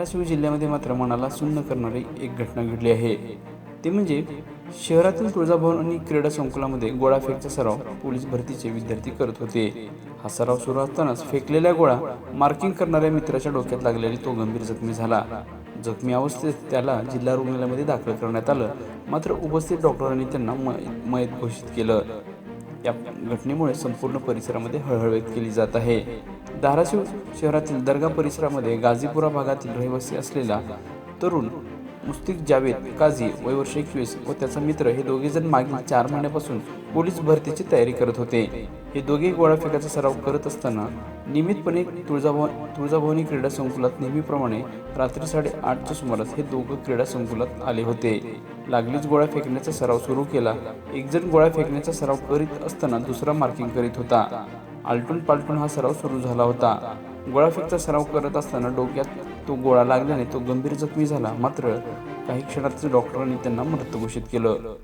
धाराशिव जिल्ह्यामध्ये मात्र मनाला सुन्न करणारी एक घटना घडली आहे. ते म्हणजे शहरातील तुळजाभवन आणि क्रीडा संकुलामध्ये गोळा फेकचा सराव पोलीस भरतीचे विद्यार्थी करत होते. हा सराव सुरू असतानाच फेकलेल्या गोळा मार्किंग करणाऱ्या मित्राच्या डोक्यात लागलेली तो गंभीर जखमी झाला. जखमी अवस्थेत त्याला जिल्हा रुग्णालयामध्ये दाखल करण्यात आलं. मात्र उपस्थित डॉक्टरांनी त्यांना मय- मयत घोषित केलं. या घटनेमुळे संपूर्ण परिसरामध्ये हळहळ व्यक्त केली जात आहे. धाराशिव शहरातील दर्गा परिसरामध्ये गाझीपुरा भागातील रहिवासी असलेला तरुण मुस्तिक जावेद काझी वय वर्ष एकवीस व त्याचा मित्र हे दोघे जण मागील चार महिन्यापासून पोलीस भरतीची तयारी करत होते. हे दोघे गोळा फेकाचा सराव करत असताना नियमितपणे तुळजाभव तुळजाभवानी क्रीडा संकुलात नेहमीप्रमाणे रात्री साडेआठच्या सुमारास हे दोघं क्रीडा संकुलात आले होते. लागलीच गोळा फेकण्याचा सराव सुरू केला. एक जण गोळा फेकण्याचा सराव करीत असताना दुसरा मार्किंग करीत होता. आलटून पालटून हा सराव सुरू झाला होता. गोळाफेकचा सराव करत असताना डोक्यात तो गोळा लागल्याने तो गंभीर जखमी झाला. मात्र काही क्षणातच डॉक्टरांनी त्यांना मृत घोषित केलं.